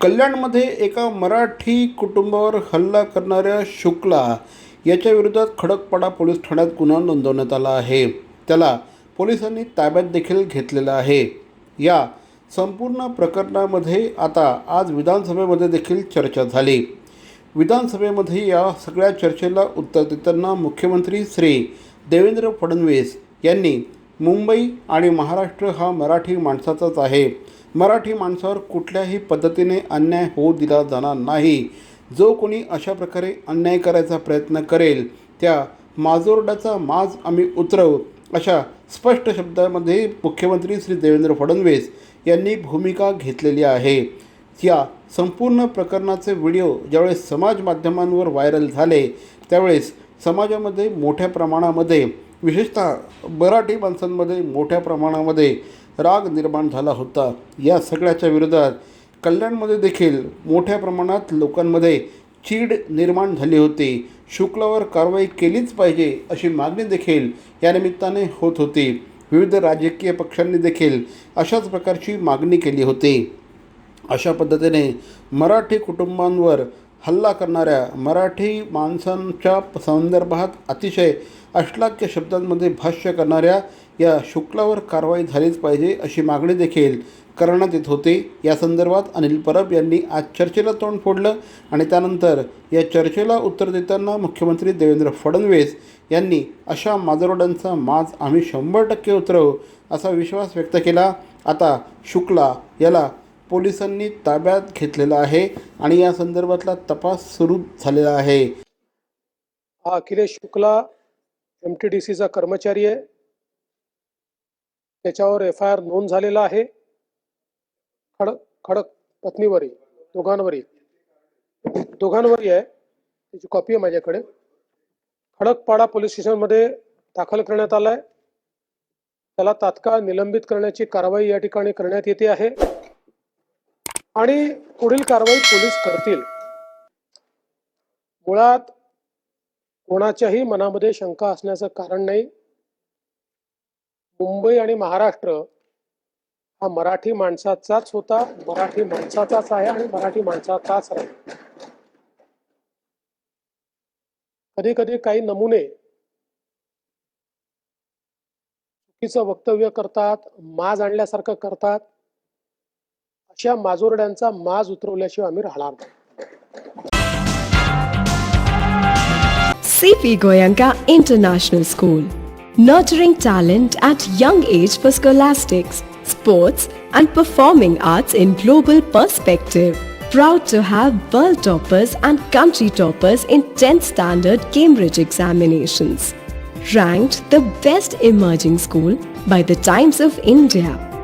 कल्याणमध्ये एका मराठी कुटुंबावर हल्ला करणाऱ्या शुक्ला याच्या विरोधात खडकपाडा पोलीस ठाण्यात गुन्हा नोंदवण्यात आला आहे. त्याला पोलिसांनी ताब्यात देखील घेतलेलं आहे. या संपूर्ण प्रकरणामध्ये आता आज विधानसभेमध्ये देखील चर्चा झाली. विधानसभेमध्ये या सगळ्या चर्चेला उत्तर देताना मुख्यमंत्री श्री देवेंद्र फडणवीस यांनी मुंबई आणि महाराष्ट्र हा मराठी माणसाचाच आहे. मराठी माणसावर कुठल्याही पद्धतीने अन्याय होऊ दिला जाणार नाही. जो कोणी अशा प्रकारे अन्याय करायचा प्रयत्न करेल त्या माजोरड्याचा माज आम्ही उतरवू अशा स्पष्ट शब्दामध्ये मुख्यमंत्री श्री देवेंद्र फडणवीस यांनी भूमिका घेतलेली आहे. या संपूर्ण प्रकरणाचे व्हिडिओ ज्यावेळेस समाज माध्यमांवर व्हायरल झाले त्यावेळेस समाजामध्ये मोठ्या प्रमाणामध्ये विशेषतः मराठी माणसांमध्ये मोठ्या प्रमाणामध्ये राग निर्माण झाला होता. या सगळ्याच्या विरोधात कल्याणमध्ये देखील मोठ्या प्रमाणात लोकांमध्ये चीड निर्माण झाली होती. शुक्लावर कारवाई केलीच पाहिजे अशी मागणी देखील या निमित्ताने होत होती. विविध राजकीय पक्षांनी देखील अशाच प्रकारची मागणी केली होती. अशा पद्धतीने मराठी कुटुंबांवर हल्ला करणाऱ्या मराठी माणसांच्या संदर्भात अतिशय अश्लाघ्य शब्दांमध्ये भाष्य करणाऱ्या या शुक्लावर कारवाई झालीच पाहिजे अशी मागणी देखील करण्यात येत होती. या संदर्भात अनिल परब यांनी आज चर्चेला तोंड फोडलं आणि त्यानंतर या चर्चेला उत्तर देताना मुख्यमंत्री देवेंद्र फडणवीस यांनी अशा माजरोड्यांचा माज आम्ही शंभर टक्के उतरवू असा विश्वास व्यक्त केला. आता शुक्ला याला पोलिसांनी ताब्यात घेतलेला आहे आणि या संदर्भातला तपास सुरू झालेला आहे. हा Akhilesh Shukla M T D सीचा कर्मचारी आहे. त्याच्यावर एफ आय आर नोंद झालेला आहे. खडक खडक पत्नीवरही दोघांवरही दोघांवरही आहे. त्याची कॉपी आहे माझ्याकडे. खडकपाडा पोलीस स्टेशनमध्ये दाखल करण्यात आलाय. त्याला तात्काळ निलंबित करण्याची कारवाई या ठिकाणी करण्यात येते आहे. आणि पुढील कारवाई पोलीस करतील. मुळात कोणाच्याही मनामध्ये शंका असण्याचं कारण नाही. मुंबई आणि महाराष्ट्र हा मराठी माणसाचाच होता मराठी माणसाचाच आहे आणि मराठी माणसाचाच राहील. कधी कधी काही नमुने चुकीचं वक्तव्य करतात माज आणल्यासारखं करतात. अशा माजोरड्यांचा माज उतरवल्याशिवाय आम्ही राहणार नाही CP Goyanka International School. Nurturing talent at young age for scholastics, sports, and performing arts in global perspective. Proud to have world toppers and country toppers in 10th standard Cambridge examinations. Ranked the best emerging school by the Times of India